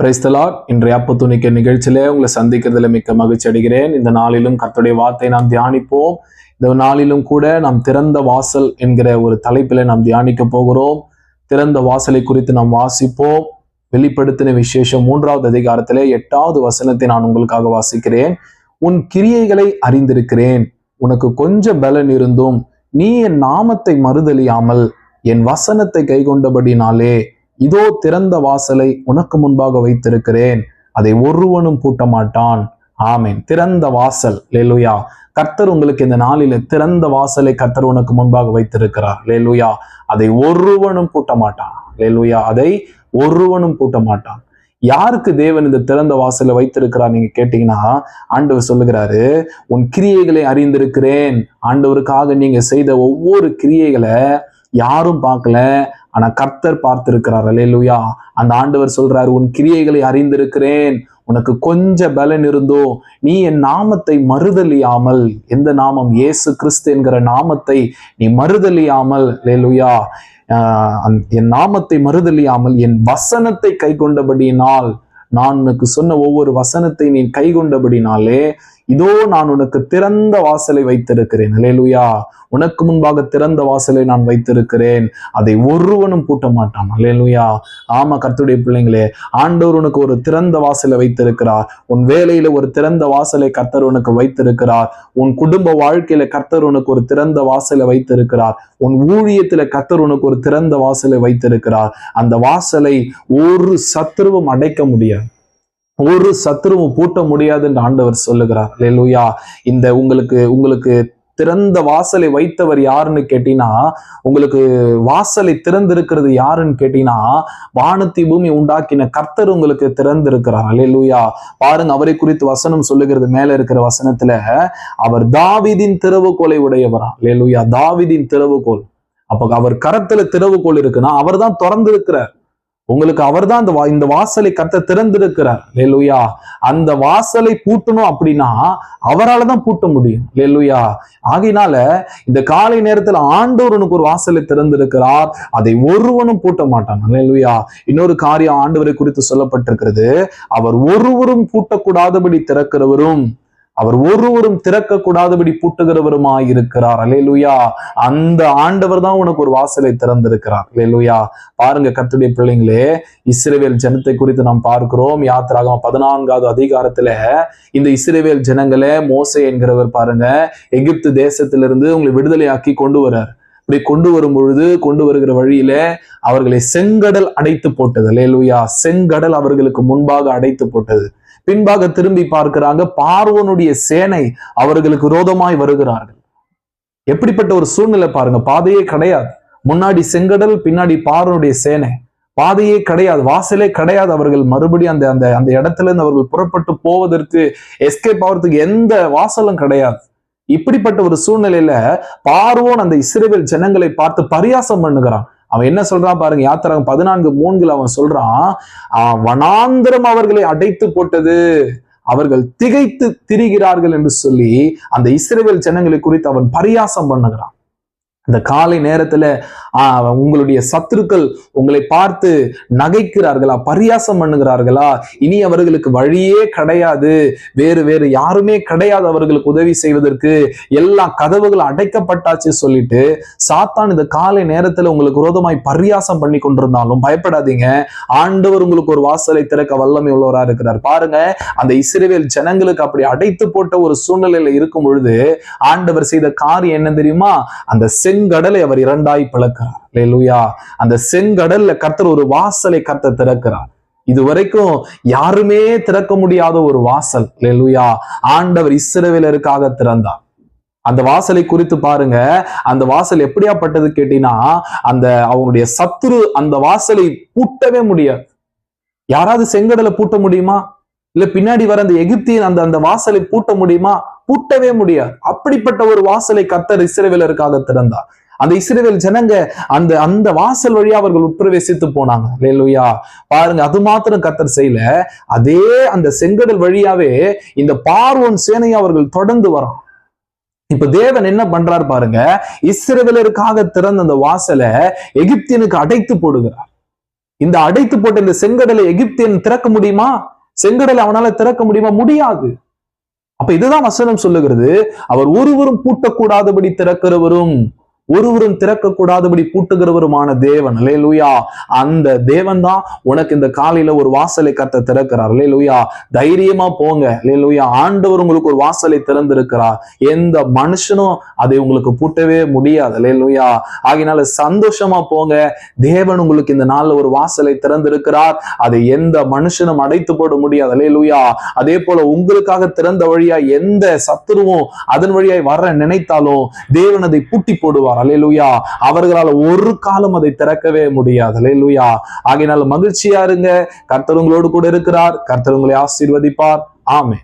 Praise the Lord இன்றைய அப்ப துணிக்க நிகழ்ச்சியிலே உங்களை சந்திக்கிறதுல மிக்க மகிழ்ச்சி அடைகிறேன். இந்த நாளிலும் கர்த்தருடைய வார்த்தை நாம் தியானிப்போம். இந்த நாளிலும் கூட நாம் திறந்த வாசல் என்கிற ஒரு தலைப்பில் நாம் தியானிக்க போகிறோம். திறந்த வாசலை குறித்து நாம் வாசிப்போம். வெளிப்படுத்தின விசேஷம் மூன்றாவது அதிகாரத்திலே எட்டாவது வசனத்தை நான் உங்களுக்காக வாசிக்கிறேன். உன் கிரியைகளை அறிந்திருக்கிறேன். உனக்கு கொஞ்சம் பலன் இருந்தும் நீ என் நாமத்தை மறுதலியாமல் என் வசனத்தை கைகொண்டபடினாலே இதோ திறந்த வாசலை உனக்கு முன்பாக வைத்திருக்கிறேன். அதை ஒருவனும் பூட்ட மாட்டான் ஆமேன். திறந்த வாசல். லேலுயா கர்த்தர் உங்களுக்கு இந்த நாளில திறந்த வாசலை கர்த்தர் உனக்கு முன்பாக வைத்திருக்கிறார். லேலுயா அதை ஒருவனும் பூட்ட மாட்டான் லேலுயா அதை ஒருவனும் பூட்ட மாட்டான் யாருக்கு தேவன் இந்த திறந்த வாசலை வைத்திருக்கிறார் நீங்க கேட்டீங்கன்னா ஆண்டவர் சொல்லுகிறாரு உன் கிரியைகளை அறிந்திருக்கிறேன். ஆண்டவருக்காக நீங்க செய்த ஒவ்வொரு கிரியைகளை யாரும் பார்க்கல. ஆனா கர்த்தர் பார்த்திருக்கிறார். அலையலுயா அந்த ஆண்டவர் சொல்றாரு உன் கிரியைகளை அறிந்திருக்கிறேன். உனக்கு கொஞ்ச பலன் இருந்தோ நீ என் நாமத்தை மறுதலியாமல். எந்த நாமம்? இயேசு கிறிஸ்து என்கிற நாமத்தை நீ மறுதலியாமல். லேலுயா என் நாமத்தை மறுதலியாமல் என் வசனத்தை கை கொண்டபடியினால் நான் உனக்கு சொன்ன ஒவ்வொரு வசனத்தை நீ கை கொண்டபடினாலே இதோ நான் உனக்கு திறந்த வாசலை வைத்திருக்கிறேன். அலேலுயா உனக்கு முன்பாக திறந்த வாசலை நான் வைத்திருக்கிறேன். அதை ஒருவனும் பூட்ட மாட்டான் அலேலுயா ஆமா கர்த்துடைய பிள்ளைங்களே ஆண்டவர் உனக்கு ஒரு திறந்த வாசலை வைத்திருக்கிறார். உன் வேலையில ஒரு திறந்த வாசலை கர்த்தர் உனக்கு வைத்திருக்கிறார். உன் குடும்ப வாழ்க்கையில கர்த்தர் உனக்கு ஒரு திறந்த வாசலை வைத்திருக்கிறார். உன் ஊழியத்துல கர்த்தர் உனக்கு ஒரு திறந்த வாசலை வைத்திருக்கிறார். அந்த வாசலை ஒரு சத்துருவும் அடைக்க முடியாது. ஒரு சத்துருவும் பூட்ட முடியாது என்று ஆண்டவர் சொல்லுகிறார். லேலுயா இந்த உங்களுக்கு உங்களுக்கு திறந்த வாசலை வைத்தவர் யாருன்னு கேட்டீங்கன்னா உங்களுக்கு வாசலை திறந்திருக்கிறது யாருன்னு கேட்டீங்கன்னா வானத்தி பூமி உண்டாக்கின கர்த்தர் உங்களுக்கு திறந்திருக்கிறார். அலையலூயா பாருங்க அவரை குறித்து வசனம் சொல்லுகிறது. மேல இருக்கிற வசனத்துல அவர் தாவிதின் திறவுகோலை உடையவரா? லேலுயா தாவிதின் திறவுகோல். அப்ப அவர் கரத்துல திறவுகோல் இருக்குன்னா அவர் தான் திறந்திருக்கிறார். உங்களுக்கு அவர் தான் இந்த இந்த வாசலை கத்த திறந்திருக்கிறார். லேலுயா அந்த வாசலை பூட்டணும் அப்படின்னா அவரால் தான் பூட்ட முடியும். லேலுயா ஆகையினால இந்த காலை நேரத்தில் ஆண்டவரனுக்கு ஒரு வாசலை திறந்திருக்கிறார். அதை ஒருவனும் பூட்ட மாட்டான். லேலுயா இன்னொரு காரியம் ஆண்டவரை குறித்து சொல்லப்பட்டிருக்கிறது. அவர் ஒருவரும் பூட்டக்கூடாதபடி திறக்கிறவரும் அவர் ஒருவரும் திறக்க கூடாதபடி பூட்டுகிறவருமாய் இருக்கிறார் அலேலுயா அந்த ஆண்டவர் தான் உனக்கு ஒரு வாசலை திறந்திருக்கிறார். அலேலுயா பாருங்க கத்துடைய பிள்ளைங்களே இஸ்ரேவேல் ஜனத்தை குறித்து நாம் பார்க்கிறோம். யாத்திராக பதினான்காவது அதிகாரத்துல இந்த இஸ்ரேவேல் ஜனங்களை மோசை என்கிறவர் பாருங்க எகிப்து தேசத்திலிருந்து உங்களை விடுதலையாக்கி கொண்டு வர்றார் இப்படி கொண்டு வரும் பொழுது கொண்டு வருகிற வழியில அவர்களை செங்கடல் அடைத்து போட்டது. லேலுயா செங்கடல் அவர்களுக்கு முன்பாக அடைத்து போட்டது. பின்பாக திரும்பி பார்க்கிறாங்க. பார்வனுடைய சேனை அவர்களுக்கு விரோதமாய் வருகிறார்கள். எப்படிப்பட்ட ஒரு சூழ்நிலை பாருங்க. பாதையே கிடையாது. முன்னாடி செங்கடல் பின்னாடி பார்வனுடைய சேனை. பாதையே கிடையாது. வாசலே கிடையாது அவர்கள். மறுபடியும் அந்த அந்த அந்த இடத்துல இருந்து அவர்கள் புறப்பட்டு போவதற்கு எஸ்கேப் ஆகிறதுக்கு எந்த வாசலும் கிடையாது. இப்படிப்பட்ட ஒரு சூழ்நிலையில பார்வோன் அந்த இஸ்ரேவேல் ஜனங்களை பார்த்து பரியாசம் பண்ணுகிறான். அவன் என்ன சொல்றான் பாருங்க யாத்திரகம் பதினான்கு மூன்குல அவன் சொல்றான் வனாந்திரம் அவர்களை அடைத்து போட்டது அவர்கள் திகைத்து திரிகிறார்கள் என்று சொல்லி அந்த இஸ்ரேவேல் ஜனங்களை குறித்து அவன் பரியாசம் பண்ணுகிறான். இந்த காலை நேரத்துல உங்களுடைய சத்துருக்கள் உங்களை பார்த்து நகைக்கிறார்களா பரியாசம் பண்ணுகிறார்களா? இனி அவர்களுக்கு வழியே கிடையாது. வேறு வேறு யாருமே கிடையாது அவர்களுக்கு உதவி செய்வதற்கு. எல்லா கதவுகளும் அடைக்கப்பட்டாச்சு சொல்லிட்டு சாத்தான் இந்த காலை நேரத்துல உங்களுக்கு விரோதமாய் பரியாசம் பண்ணி கொண்டிருந்தாலும் பயப்படாதீங்க. ஆண்டவர் உங்களுக்கு ஒரு வாசலை திறக்க வல்லமை உள்ளவரா இருக்கிறார். பாருங்க அந்த இஸ்ரேவேல் ஜனங்களுக்கு அப்படி அடைத்து போட்ட ஒரு சூழ்நிலையில இருக்கும் பொழுது ஆண்டவர் செய்த காரியம் என்ன தெரியுமா? அந்த செங்கடலை அவர் இரண்டாய் பிளக்கிறார். லேலுயா அந்த செங்கடல்ல கர்த்தர் ஒரு வாசலை கர்த்தர் திறக்கிறார். இது வரைக்கும் யாருமே திறக்க முடியாத ஒரு வாசல். லெலுயா ஆண்டவர் இஸ்ரவேலருக்காக திறந்தார். அந்த வாசலை குறித்து பாருங்க. அந்த வாசல் எப்படியாப்பட்டது கேட்டீங்கன்னா அந்த அவங்களுடைய சத்துரு அந்த வாசலை பூட்டவே முடியாது. யாராவது செங்கடலை பூட்ட முடியுமா? இல்ல பின்னாடி வர அந்த எகிப்தியின் அந்த அந்த வாசலை பூட்ட முடியுமா? பூட்டவே முடியாது. அப்படிப்பட்ட ஒரு வாசலை கத்தர் இஸ்ரேவேலருக்காக திறந்தார். அந்த இஸ்ரேவேல் ஜனங்க அந்த அந்த வாசல் வழியா அவர்கள் உட்பிரவேசித்து போனாங்க. லேலுயா பாருங்க அது மாத்திரம் கத்தர் செய்யல. அதே அந்த செங்கடல் வழியாவே இந்த பார்வோன் சேனையை அவர்கள் தொடர்ந்து வரோம் இப்ப தேவன் என்ன பண்றார் பாருங்க இஸ்ரேவேலருக்காக திறந்த அந்த வாசலை எகிப்தியனுக்கு அடைத்து போடுகிறார். இந்த அடைத்து போட்ட இந்த செங்கடலை எகிப்தியன் திறக்க முடியுமா? செங்கடலை அவனால திறக்க முடியுமா? முடியாது. அப்ப இதுதான் வசனம் சொல்லுகிறது. அவர் ஒருவரும் பூட்டக்கூடாதபடி திறக்கிறவரும் ஒருவரும் திறக்கக்கூடாதபடி பூட்டுகிறவருமான தேவன். அல்லேலூயா அந்த தேவன் தான் உனக்கு இந்த காலையில ஒரு வாசலை கத்த திறக்கிறார். அல்லேலூயா தைரியமா போங்க. அல்லேலூயா ஆண்டவர் உங்களுக்கு ஒரு வாசலை திறந்திருக்கிறார். எந்த மனுஷனும் அதை உங்களுக்கு பூட்டவே முடியாது. அல்லேலூயா ஆகினால சந்தோஷமா போங்க. தேவன் உங்களுக்கு இந்த நாள்ல ஒரு வாசலை திறந்திருக்கிறார். அதை எந்த மனுஷனும் அடைத்து போட முடியாது. அல்லேலூயா அதே போல உங்களுக்காக திறந்த வழியா எந்த சத்துருவும் அதன் வழியாய் வர நினைத்தாலும் தேவன் அதை பூட்டி போடுவார். அல்லேலூயா அவர்களால் ஒரு காலம் அதை திறக்கவே முடியாது. அல்லேலூயா ஆகையினால் மகிழ்ச்சியா இருங்க. கர்த்தர் உங்களோடு கூட இருக்கிறார். கர்த்தர் உங்களை ஆசீர்வதிப்பார். ஆமே